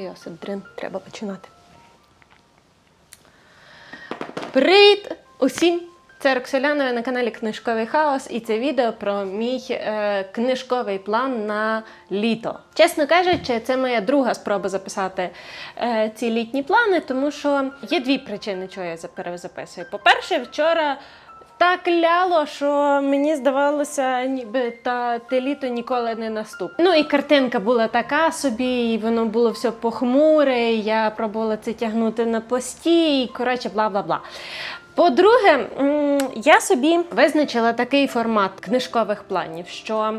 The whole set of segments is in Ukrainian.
Йосип Дрин, треба починати. Привіт усім! Це Роксоляна ви на каналі Книжковий Хаос, і це відео про мій е, книжковий план на літо. Чесно кажучи, це моя друга спроба записати е, ці літні плани, тому що є дві причини, чого я за- перезаписую. По-перше, вчора так ляло, що мені здавалося, ніби та те літо ніколи не наступить. Ну і картинка була така собі, і воно було все похмуре. і Я пробувала це тягнути на пості, і коротше, бла бла бла. По-друге, я собі визначила такий формат книжкових планів, що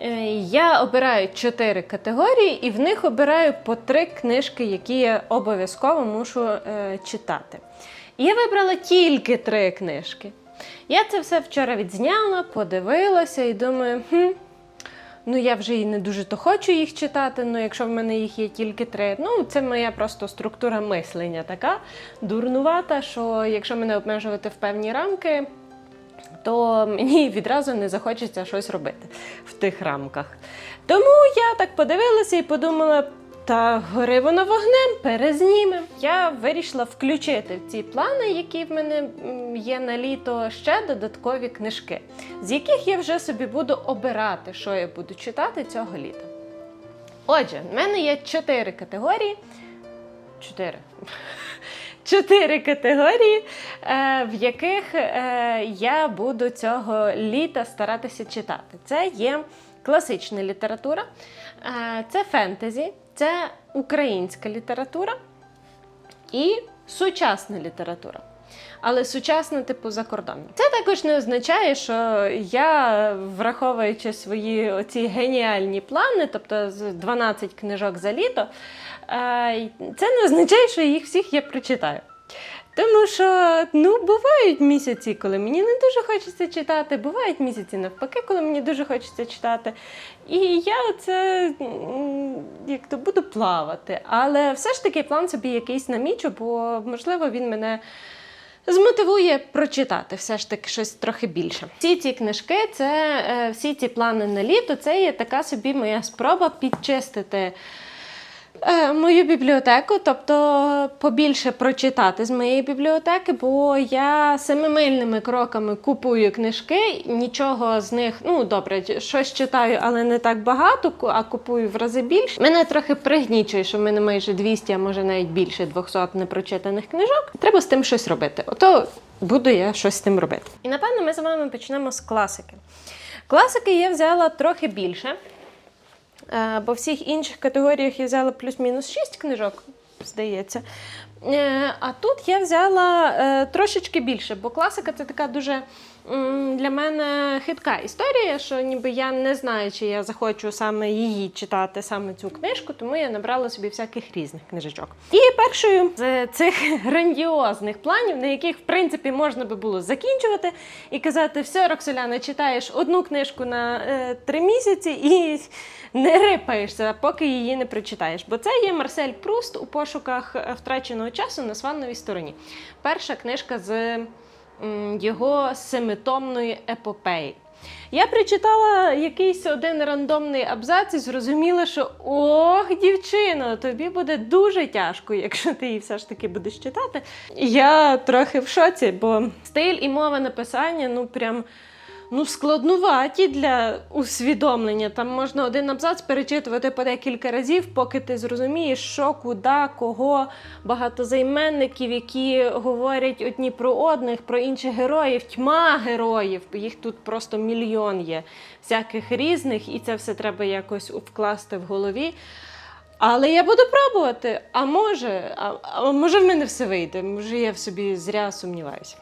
е, я обираю чотири категорії, і в них обираю по три книжки, які я обов'язково мушу е, читати. І я вибрала тільки три книжки. Я це все вчора відзняла, подивилася і думаю, хм, ну я вже і не дуже то хочу їх читати, ну якщо в мене їх є тільки три. Ну, це моя просто структура мислення така дурнувата, що якщо мене обмежувати в певні рамки, то мені відразу не захочеться щось робити в тих рамках. Тому я так подивилася і подумала. Та гори воно вогнем, перезнімем. Я вирішила включити в ці плани, які в мене є на літо, ще додаткові книжки, з яких я вже собі буду обирати, що я буду читати цього літа. Отже, в мене є чотири категорії. Чотири. Чотири категорії, е, в яких е, я буду цього літа старатися читати. Це є класична література, е, це фентезі, це українська література і сучасна література. Але сучасна, типу, закордонна. Це також не означає, що я, враховуючи свої оці геніальні плани, тобто з 12 книжок за літо, е, це не означає, що їх всіх я прочитаю. Тому що ну, бувають місяці, коли мені не дуже хочеться читати, бувають місяці навпаки, коли мені дуже хочеться читати. І я це як то буду плавати. Але все ж таки план собі якийсь намічу, бо можливо він мене змотивує прочитати все ж таки щось трохи більше. Всі ці книжки, це е, всі ці плани на літо, це є така собі моя спроба підчистити. Е, Мою бібліотеку, тобто побільше прочитати з моєї бібліотеки, бо я семимильними кроками купую книжки, нічого з них, ну добре, щось читаю, але не так багато, а купую в рази більше. Мене трохи пригнічує, що в мене майже 200, а може навіть більше 200 непрочитаних книжок. Треба з тим щось робити. Ото буду я щось з тим робити. І напевно ми з вами почнемо з класики. Класики я взяла трохи більше. Е, Бо всіх інших категоріях я взяла плюс-мінус 6 книжок, здається. Е, А тут я взяла е, трошечки більше, бо класика це така дуже для мене хитка історія, що ніби я не знаю, чи я захочу саме її читати, саме цю книжку, тому я набрала собі всяких різних книжечок. І першою з цих грандіозних планів, на яких в принципі можна би було закінчувати і казати: все, Роксоляна, читаєш одну книжку на е, три місяці і не рипаєшся, поки її не прочитаєш. Бо це є Марсель Пруст у пошуках е, втраченого часу на свановій стороні. Перша книжка з його семитомної епопеї. Я прочитала якийсь один рандомний абзац і зрозуміла, що ох, дівчино, тобі буде дуже тяжко, якщо ти її все ж таки будеш читати. Я трохи в шоці, бо стиль і мова написання, ну прям ну, складнуваті для усвідомлення. Там можна один абзац перечитувати по декілька разів, поки ти зрозумієш, що, куди, кого, багатозайменників, які говорять одні про одних, про інших героїв, тьма героїв. Їх тут просто мільйон є всяких різних, і це все треба якось вкласти в голові. Але я буду пробувати. А може, а, а може в мене все вийде. Може, я в собі зря сумніваюся.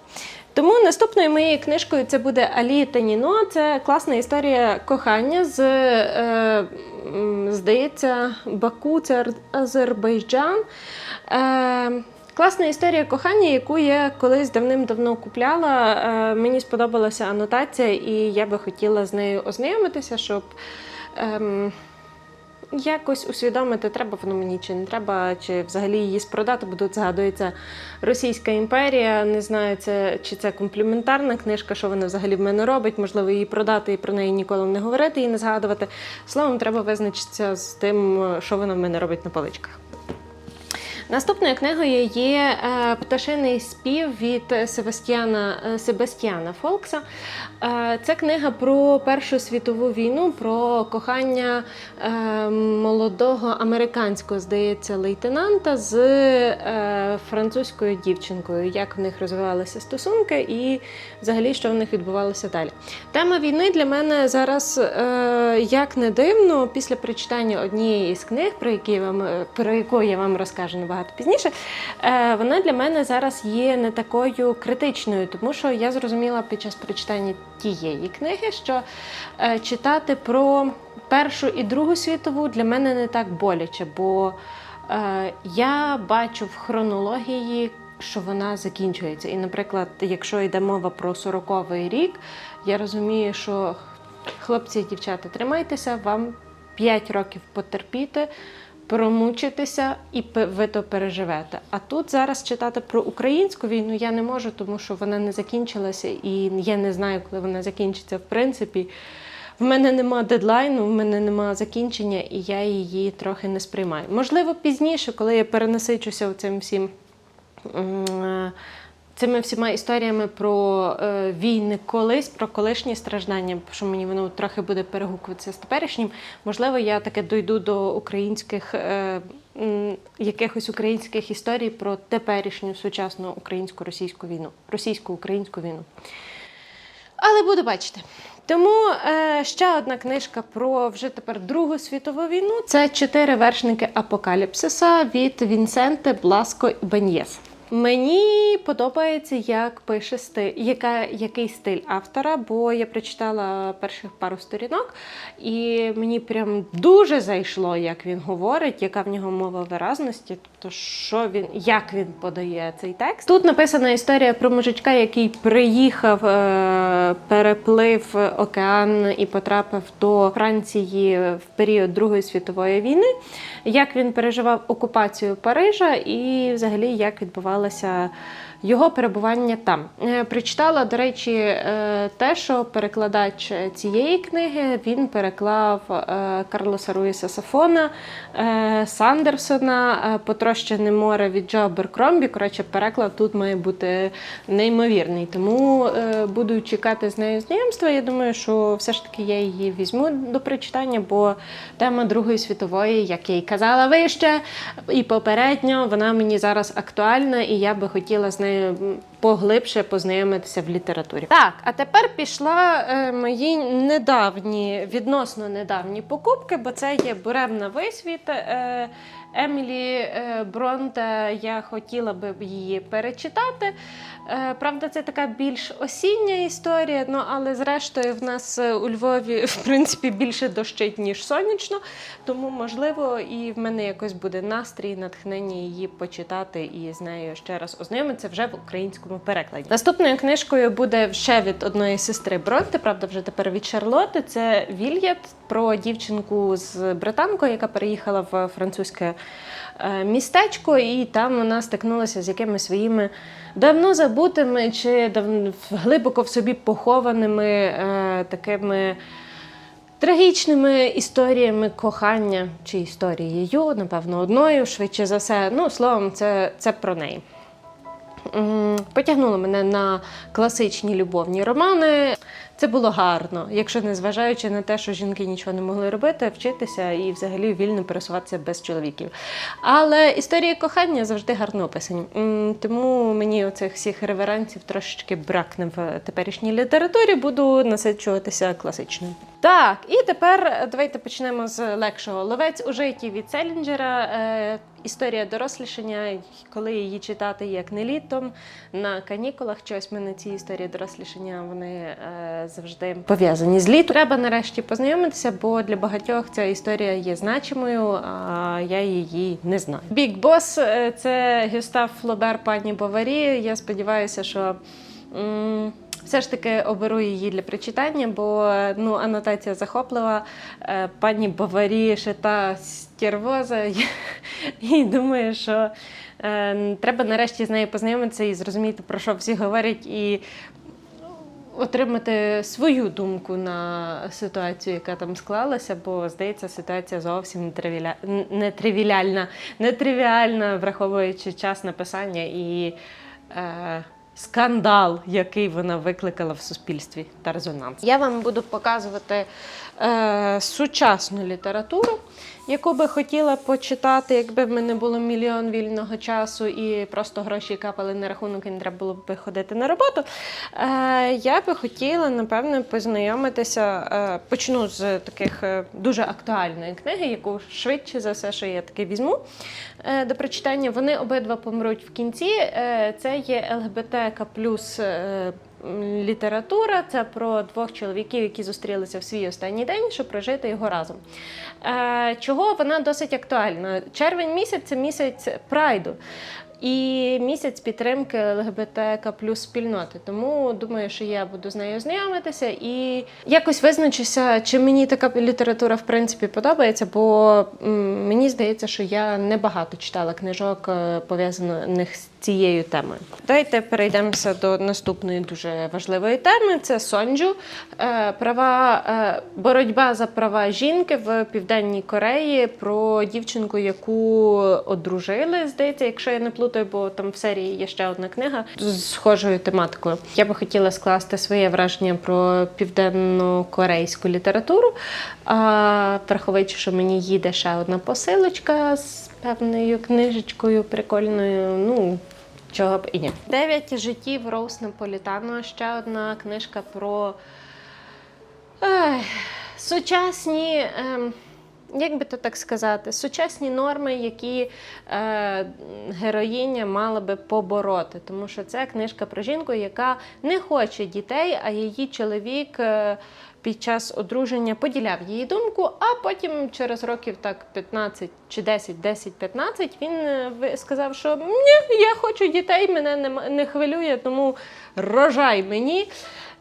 Тому наступною моєю книжкою це буде Алі та Ніно. Це класна історія кохання з, е, здається, Баку, це Азербайджан. Е, Класна історія кохання, яку я колись давним-давно купляла. Е, мені сподобалася анотація, і я би хотіла з нею ознайомитися, щоб ем, якось усвідомити, треба воно мені чи не треба, чи взагалі її спродати, бо тут згадується Російська імперія. Не знаю, це, чи це компліментарна книжка, що вона взагалі в мене робить. Можливо, її продати і про неї ніколи не говорити і не згадувати. Словом, треба визначитися з тим, що вона в мене робить на поличках. Наступною книгою є е, Пташиний спів від Себастьяна, е, Себастьяна Фолкса. Е, Це книга про Першу світову війну, про кохання молодого американського, здається, лейтенанта з французькою дівчинкою, як в них розвивалися стосунки і взагалі що в них відбувалося далі. Тема війни для мене зараз, як не дивно, після прочитання однієї з книг, про які вам про яку я вам розкажу набагато пізніше, е, вона для мене зараз є не такою критичною, тому що я зрозуміла під час прочитання тієї книги, що е, читати про Першу і Другу світову для мене не так боляче, бо е, я бачу в хронології. Що вона закінчується. І, наприклад, якщо йде мова про 40-й рік, я розумію, що хлопці і дівчата, тримайтеся, вам 5 років потерпіти, промучитися, і ви то переживете. А тут зараз читати про українську війну я не можу, тому що вона не закінчилася, і я не знаю, коли вона закінчиться. В принципі, в мене нема дедлайну, в мене нема закінчення, і я її трохи не сприймаю. Можливо, пізніше, коли я перенасичуся цим всім. Цими всіма історіями про е, війни колись, про колишні страждання, що мені воно трохи буде перегукуватися з теперішнім. Можливо, я таке дойду до українських е, якихось українських історій про теперішню сучасну українсько-російську війну, російсько-українську війну. Але буду бачити. Тому е, ще одна книжка про вже тепер Другу світову війну. Це чотири вершники апокаліпсиса від Вінсенте Бласко і Беньєс. Мені подобається, як пише стиль, яка, який стиль автора, бо я прочитала перших пару сторінок, і мені прям дуже зайшло, як він говорить, яка в нього мова виразності, тобто що він, як він подає цей текст. Тут написана історія про мужичка, який приїхав, е, переплив океан і потрапив до Франції в період Другої світової війни. Як він переживав окупацію Парижа і взагалі як відбувалося намагалася його перебування там. Е, Прочитала, до речі, е, те, що перекладач цієї книги він переклав е, Карлоса Руїса Сафона, Сандерсона, Потрощене море від Джо Беркромбі. Коротше, переклад тут має бути неймовірний. Тому буду чекати з нею знайомства. Я думаю, що все ж таки я її візьму до прочитання, бо тема Другої світової, як я й казала вище, і попередньо, вона мені зараз актуальна, і я би хотіла з нею 哎呀嗯 поглибше познайомитися в літературі. Так, а тепер пішла е, мої недавні, відносно недавні покупки, бо це є буремна висвіт. Е, Емілі е, Бронте, я хотіла би її перечитати. Е, Правда, це така більш осіння історія, ну але зрештою в нас е, у Львові в принципі більше дощить, ніж сонячно. Тому, можливо, і в мене якось буде настрій, натхнення її почитати і з нею ще раз ознайомитися вже в українському перекладі. Наступною книжкою буде ще від одної сестри Бронте, правда, вже тепер від Шарлоти. Це Вільят про дівчинку з британкою, яка переїхала в французьке е, містечко, і там вона стикнулася з якимись своїми давно забутими чи глибоко в собі похованими е, такими. Трагічними історіями кохання чи історією, напевно, одною, швидше за все. Ну, словом, це, це про неї. Потягнуло мене на класичні любовні романи. Це було гарно, якщо не зважаючи на те, що жінки нічого не могли робити, вчитися і взагалі вільно пересуватися без чоловіків. Але історії кохання завжди гарно описані. Тому мені оцих всіх реверансів трошечки бракне в теперішній літературі, буду насичуватися класичною. Так, і тепер давайте почнемо з легшого. Ловець у житті від Селінджера. Е, історія дорослішання, коли її читати як не літом на канікулах. Чогось мене ці історії дорослішання вони е, завжди пов'язані з літом. Треба нарешті познайомитися, бо для багатьох ця історія є значимою, а я її не знаю. Бік Бос е, це Гюстав Флобер, пані Баварі. Я сподіваюся, що. все ж таки оберу її для прочитання, бо ну, анотація захоплива. Е, Пані Баварі шита стервоза. І думаю, що е, треба нарешті з нею познайомитися і зрозуміти, про що всі говорять, і отримати свою думку на ситуацію, яка там склалася, бо здається, ситуація зовсім не нетривіальна, враховуючи час написання і е, скандал, який вона викликала в суспільстві та резонанс. Я вам буду показувати е, сучасну літературу, яку би хотіла почитати, якби в мене було мільйон вільного часу і просто гроші капали на рахунок, і не треба було б ходити на роботу. Е, я би хотіла, напевно, познайомитися. Е, почну з таких е, дуже актуальної книги, яку швидше за все, що я таки візьму до прочитання. Вони обидва помруть в кінці. Це є ЛГБТК плюс. Література це про двох чоловіків, які зустрілися в свій останній день, щоб прожити його разом. Е, чого вона досить актуальна? Червень місяць це місяць прайду. І місяць підтримки ЛГБТК плюс спільноти. Тому думаю, що я буду з нею знайомитися і якось визначуся, чи мені така література в принципі подобається, бо мені здається, що я небагато читала книжок, е, пов'язаних з цією темою. Давайте перейдемося до наступної дуже важливої теми: це Сонджу. Е, Права е, боротьба за права жінки в Південній Кореї про дівчинку, яку одружили, здається, якщо я не плутаю, бо там в серії є ще одна книга з схожою тематикою. Я би хотіла скласти своє враження про південно-корейську літературу. Враховуючи, що мені їде ще одна посилочка з певною книжечкою прикольною. Ну, чого б і ні. Дев'ять життів Роуз Наполітано. Ще одна книжка про ех, сучасні. ем, як би то так сказати, сучасні норми, які е, героїня мала би побороти. Тому що це книжка про жінку, яка не хоче дітей, а її чоловік е, під час одруження поділяв її думку, а потім через років так 15 чи 10, 10-15 він е, сказав, що ні, я хочу дітей, мене не, не хвилює, тому рожай мені.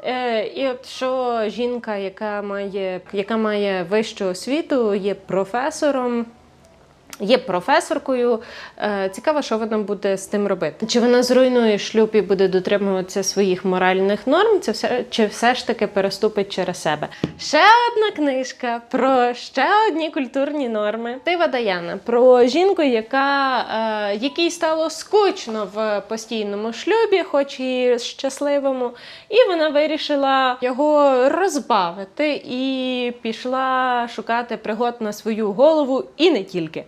Е, і от що жінка, яка має, яка має вищу освіту, є професором. Є професоркою. Е, Цікаво, що вона буде з тим робити. Чи вона зруйнує шлюб і буде дотримуватися своїх моральних норм, це все, чи все ж таки переступить через себе? Ще одна книжка про ще одні культурні норми. Тива Даяна про жінку, яка, е, якій стало скучно в постійному шлюбі, хоч і щасливому, і вона вирішила його розбавити і пішла шукати пригод на свою голову і не тільки.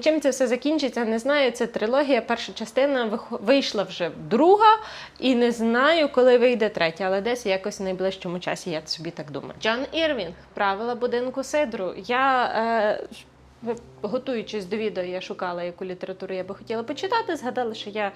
Чим це все закінчиться, не знаю. Це трилогія. Перша частина вийшла вже друга, і не знаю, коли вийде третя, але десь якось в найближчому часі я собі так думаю. Джон Ірвінг, правила будинку Сидру. Я е, готуючись до відео, я шукала, яку літературу я би хотіла почитати. Згадала, що я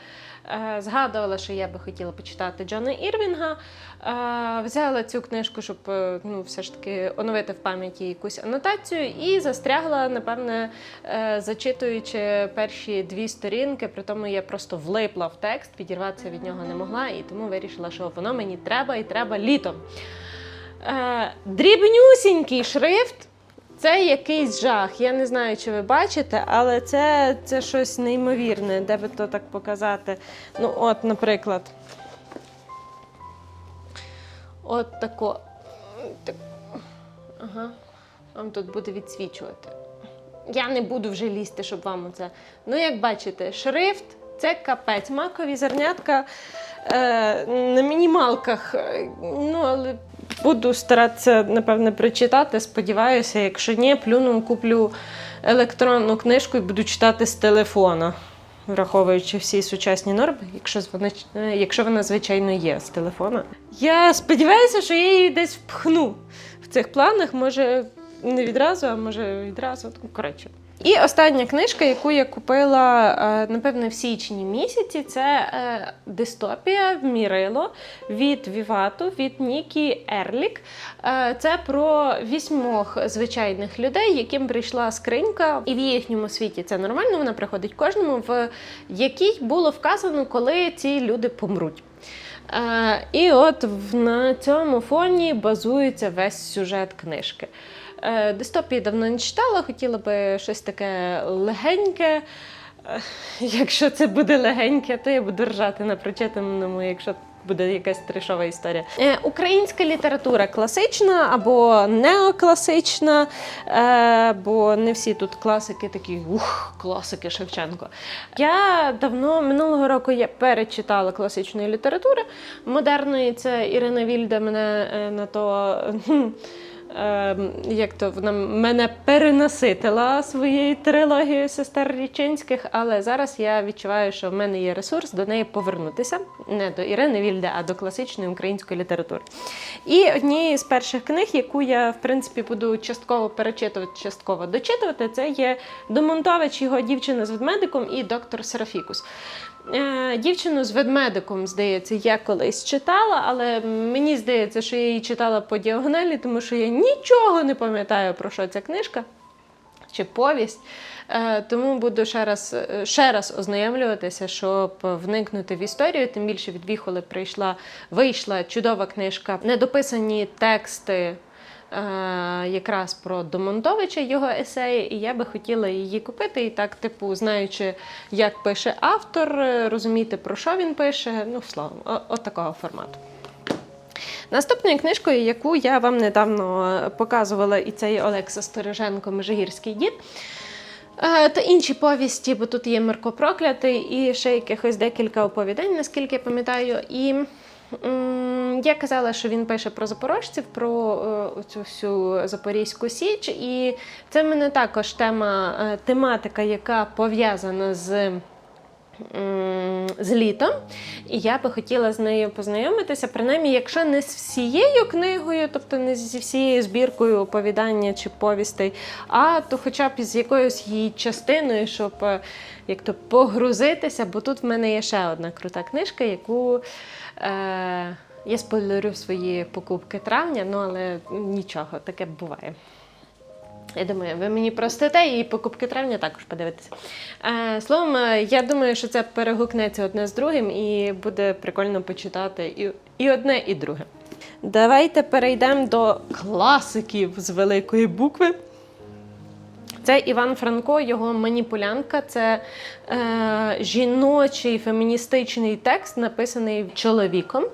е, згадувала, що я би хотіла почитати Джона Ірвінга. Е, взяла цю книжку, щоб е, ну, все ж таки оновити в пам'яті якусь анотацію, і застрягла, напевне, е, зачитуючи перші дві сторінки. При тому я просто влипла в текст, відірватися від нього не могла, і тому вирішила, що воно мені треба і треба літом. Е, дрібнюсінький шрифт. Це якийсь жах. Я не знаю, чи ви бачите, але це, це щось неймовірне, де би то так показати. Ну, от, наприклад. От тако. Так. Ага. Вам тут буде відсвічувати. Я не буду вже лізти, щоб вам це. Ну, як бачите, шрифт це капець. Макові зернятка е, на мінімалках. Е, Ну, але буду старатися, напевне, прочитати. Сподіваюся, якщо ні, плюну куплю електронну книжку і буду читати з телефона. Враховуючи всі сучасні норми, якщо вона, е, якщо вона, звичайно, є з телефона. Я сподіваюся, що я її десь впхну в цих планах. Може, не відразу, а може відразу. Ну, Коротше. І остання книжка, яку я купила, е, напевне, в січні місяці, це е, дистопія Мірило від Вівату, від Нікі Ерлік. Е, Це про вісьмох звичайних людей, яким прийшла скринька, і в їхньому світі це нормально, вона приходить кожному, в якій було вказано, коли ці люди помруть. І от в- на цьому фоні базується весь сюжет книжки. Е, Дистопії давно не читала, хотіла би щось таке легеньке. Е, Якщо це буде легеньке, то я буду ржати на прочитаному. Якщо буде якась трешова історія. Е, українська література класична або неокласична, бо не всі тут класики такі ух, класики Шевченко. Я давно минулого року я перечитала класичної літератури. Модерної це Ірина Вільда мене на то. Кхм, е, Як то вона мене перенаситила своєю трилогією сестер Річинських, але зараз я відчуваю, що в мене є ресурс до неї повернутися не до Ірини Вільде, а до класичної української літератури. І однією з перших книг, яку я в принципі буду частково перечитувати, частково дочитувати, це є Домонтович, його дівчина з ведмедиком і доктор Серафікус. Е, Дівчину з ведмедиком, здається, я колись читала, але мені здається, що я її читала по діагоналі, тому що я нічого не пам'ятаю про що ця книжка чи повість. Е, Тому буду ще раз, е, ще раз ознайомлюватися, щоб вникнути в історію. Тим більше від Віхоли прийшла, вийшла чудова книжка, недописані тексти. Е, Якраз про Домонтовича його есеї, і я би хотіла її купити. І так, типу, знаючи, як пише автор, е, розуміти, про що він пише. Ну, словом, от такого формату. Наступною книжкою, яку я вам недавно е, показувала, і це є Олекса Стороженко Межигірський дід. Та інші повісті, бо тут є Мирко Проклятий і ще якихось декілька оповідань, наскільки я пам'ятаю. І я казала, що він пише про запорожців, про е, цю всю Запорізьку Січ. І це в мене також тема, е, тематика, яка пов'язана з з літом, і я би хотіла з нею познайомитися, принаймні, якщо не з всією книгою, тобто не зі всією збіркою оповідання чи повістей, а то хоча б з якоюсь її частиною, щоб е, як то погрузитися, бо тут в мене є ще одна крута книжка, яку. Е- я спойлерю свої покупки травня, ну але нічого, таке буває. Я думаю, ви мені простите і покупки травня також подивитися. Е, словом, е, я думаю, що це перегукнеться одне з другим і буде прикольно почитати і, і одне, і друге. Давайте перейдемо до класиків з великої букви. Це Іван Франко, його маніпулянка. Це е, жіночий феміністичний текст, написаний чоловіком.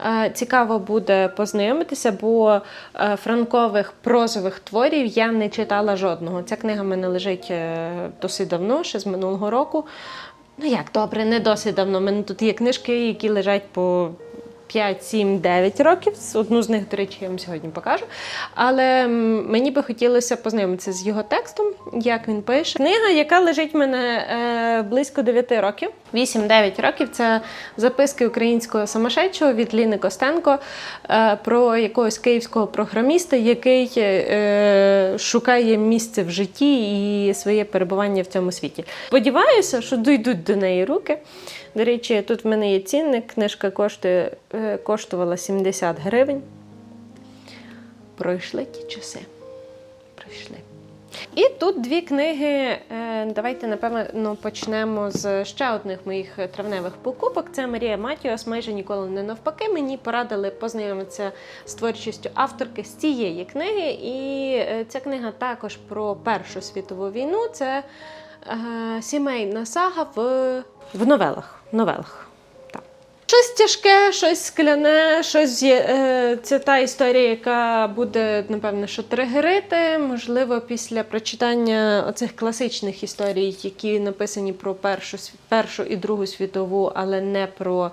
Е, Цікаво буде познайомитися, бо е, франкових прозових творів я не читала жодного. Ця книга в мене лежить е, досить давно, ще з минулого року. Ну як добре, не досить давно. У мене тут є книжки, які лежать по 5, 7, 9 років. Одну з них, до речі, я вам сьогодні покажу. Але мені би хотілося познайомитися з його текстом, як він пише. Книга, яка лежить в мене е, близько 9 років, 8-9 років. Це записки українського самошедшого від Ліни Костенко е, про якогось київського програміста, який е, шукає місце в житті і своє перебування в цьому світі. Сподіваюся, що дійдуть до неї руки. До речі, тут в мене є цінник, книжка коштує, коштувала 70 гривень. Пройшли ті часи. Пройшли. І тут дві книги. е, Давайте, напевно, почнемо з ще одних моїх травневих покупок. Це Марія Матіос, майже ніколи не навпаки. Мені порадили познайомитися з творчістю авторки з цієї книги. І е, ця книга також про Першу світову війну. Це е, сімейна сага в, в новелах. новелах. Щось тяжке, щось скляне, щось. Е, це та історія, яка буде, напевно, що тригерити. Можливо, після прочитання оцих класичних історій, які написані про першу, першу і другу світову, але не про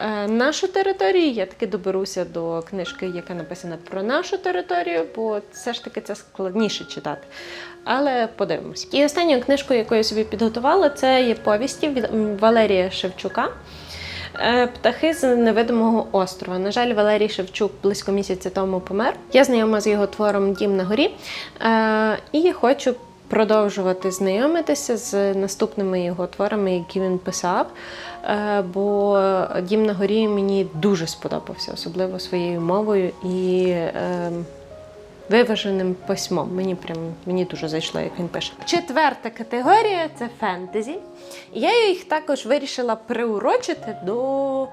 е, нашу територію. Я таки доберуся до книжки, яка написана про нашу територію, бо все ж таки це складніше читати. Але подивимось. І останньою книжкою, яку я собі підготувала, це є повісті від Валерія Шевчука. Е, Птахи з невидимого острова. На жаль, Валерій Шевчук близько місяця тому помер. Я знайома з його твором Дім на горі. Е, І хочу продовжувати знайомитися з наступними його творами, які він писав. Е, Бо Дім на горі мені дуже сподобався, особливо своєю мовою і. Виваженим письмом. Мені прям мені дуже зайшло, як він пише. Четверта категорія це фентезі. Я їх також вирішила приурочити до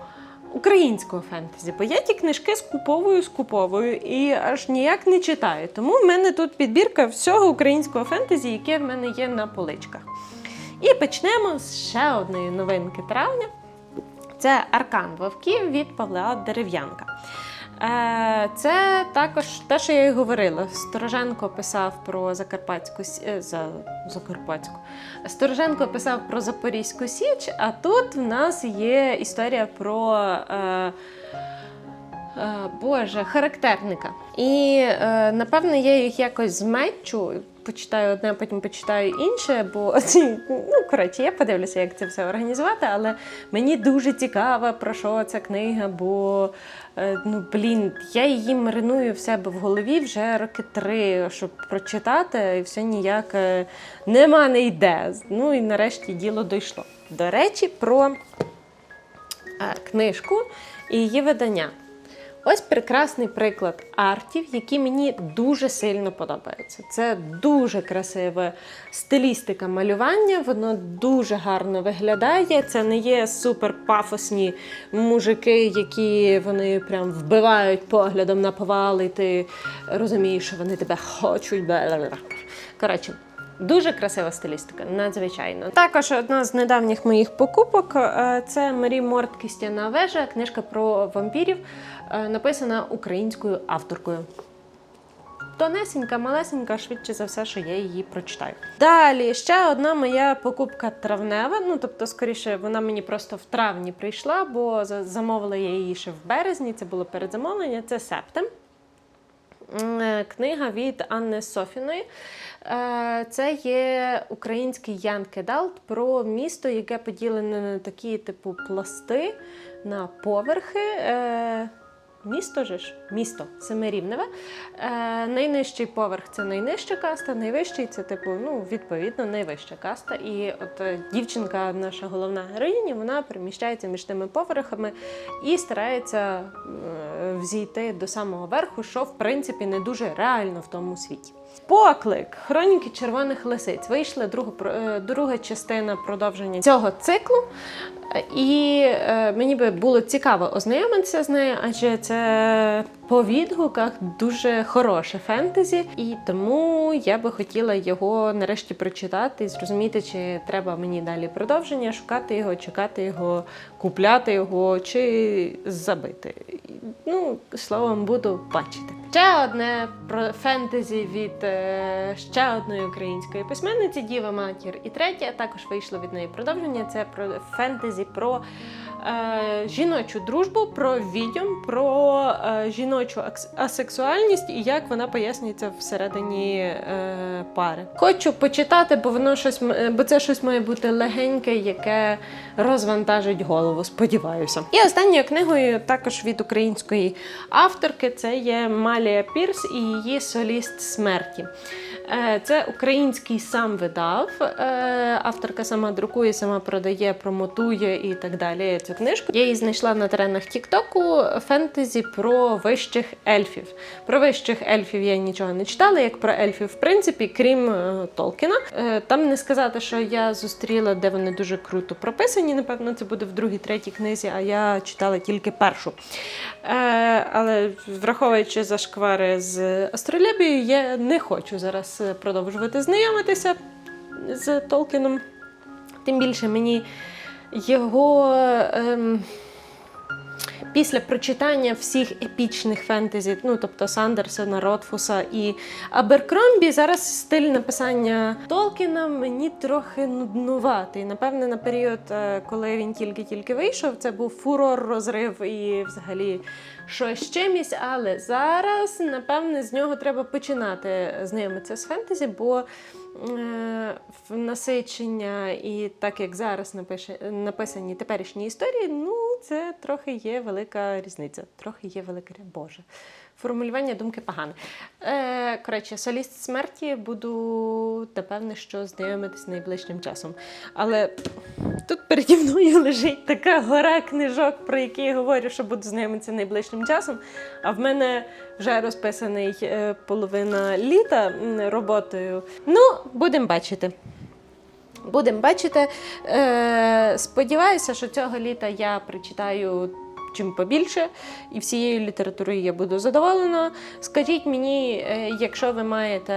українського фентезі, бо я ті книжки скуповую, скуповую і аж ніяк не читаю. Тому в мене тут підбірка всього українського фентезі, яке в мене є на поличках. І почнемо з ще одної новинки травня. Це Аркан Вовків від Павла Дерев'янка. Е, Це також те, що я і говорила. Стороженко писав про Закарпатську е, за Закарпатську. Стороженко писав про Запорізьку Січ, а тут в нас є історія про. Е, Е, Боже, характерника. І напевно я їх якось змечу. Почитаю одне, потім почитаю інше, бо ну коротше, я подивлюся, як це все організувати. Але мені дуже цікаво, про що ця книга, бо ну блін, я її мариную в себе в голові вже роки три, щоб прочитати, і все ніяк е, нема не йде. Ну і нарешті діло дійшло. До речі, про е, книжку і її видання. Ось прекрасний приклад артів, які мені дуже сильно подобаються. Це дуже красива стилістика малювання, воно дуже гарно виглядає. Це не є супер пафосні мужики, які вони прям вбивають поглядом на повал, і ти розумієш, що вони тебе хочуть. Коротше. Дуже красива стилістика, надзвичайно. Також одна з недавніх моїх покупок е, це Марі Морт Кістяна вежа, книжка про вампірів, написана українською авторкою. Тонесенька, малесенька, швидше за все, що я її прочитаю. Далі ще одна моя покупка травнева. Ну тобто, скоріше, вона мені просто в травні прийшла, бо замовила я її ще в березні. Це було передзамовлення. Це Септем. Е, Книга від Анни Софіної. Е, Це є український Ян Кедалт про місто, яке поділене на такі типу пласти на поверхи. Місто же ж, місто семирівневе. Е, найнижчий поверх це найнижча каста, найвищий це, типу, ну, відповідно, найвища каста. І от е, дівчинка, наша головна героїня, вона переміщається між тими поверхами і старається е, взійти до самого верху, що в принципі не дуже реально в тому світі. Поклик Хроніки червоних лисиць. Вийшла друга, е, друга частина продовження цього циклу. І е, мені би було цікаво ознайомитися з нею, адже це по відгуках дуже хороше фентезі, і тому я би хотіла його нарешті прочитати і зрозуміти, чи треба мені далі продовження, шукати його, чекати його, купляти його чи забити. Ну, словом, буду бачити. Ще одне про фентезі від е, ще одної української письменниці Діва Матір. І третє також вийшло від неї продовження. Це про фентезі про жіночу дружбу, про відьом, про е, жіночу асексуальність і як вона пояснюється всередині е, пари. Хочу почитати, бо воно щось е, бо це щось має бути легеньке, яке розвантажить голову. Сподіваюся. І останньою книгою також від української авторки це є Малія Пірс і її соліст смерті. Е, Це український сам видав. Е, Авторка сама друкує, сама продає, промотує і так далі. Цю книжку. Я її знайшла на теренах Тіктоку. Фентезі про вищих ельфів. Про вищих ельфів я нічого не читала, як про ельфів, в принципі, крім е, Толкіна. Там не сказати, що я зустріла, де вони дуже круто прописані. Напевно, це буде в другій, третій книзі, а я читала тільки першу. Але враховуючи зашквари з астролябією, я не хочу зараз продовжувати знайомитися з Толкіном. Тим більше мені його. Ем, Після прочитання всіх епічних фентезі, ну тобто Сандерсона, Ротфуса і Аберкромбі, зараз стиль написання Толкіна мені трохи нуднуватий. Напевне, на період, е, коли він тільки-тільки вийшов, це був фурор, розрив і взагалі щось чимось. Але зараз, напевне, з нього треба починати знайомитися з фентезі, бо насичення і так як зараз написані теперішні історії, ну це трохи є велика різниця. Трохи є велика Боже. Формулювання думки погане. Е, коротше, соліст смерті буду напевне, що знайомитись найближчим часом. Але тут переді мною лежить така гора книжок, про які я говорю, що буду знайомитися найближчим часом. А в мене вже розписаний е, половина літа роботою. Ну, будемо бачити. Будемо бачити. Е, сподіваюся, що цього літа я прочитаю чим побільше, і всією літературою я буду задоволена. Скажіть мені, е, якщо ви маєте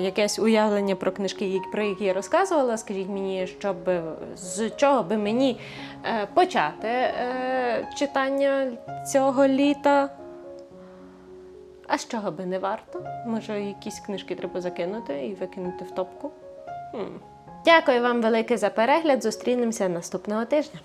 якесь уявлення про книжки, про які я розказувала, скажіть мені, що би, з чого би мені е, почати е, читання цього літа. А з чого би не варто? Може, якісь книжки треба закинути і викинути в топку? Хм. Дякую вам велике за перегляд. Зустрінемося наступного тижня.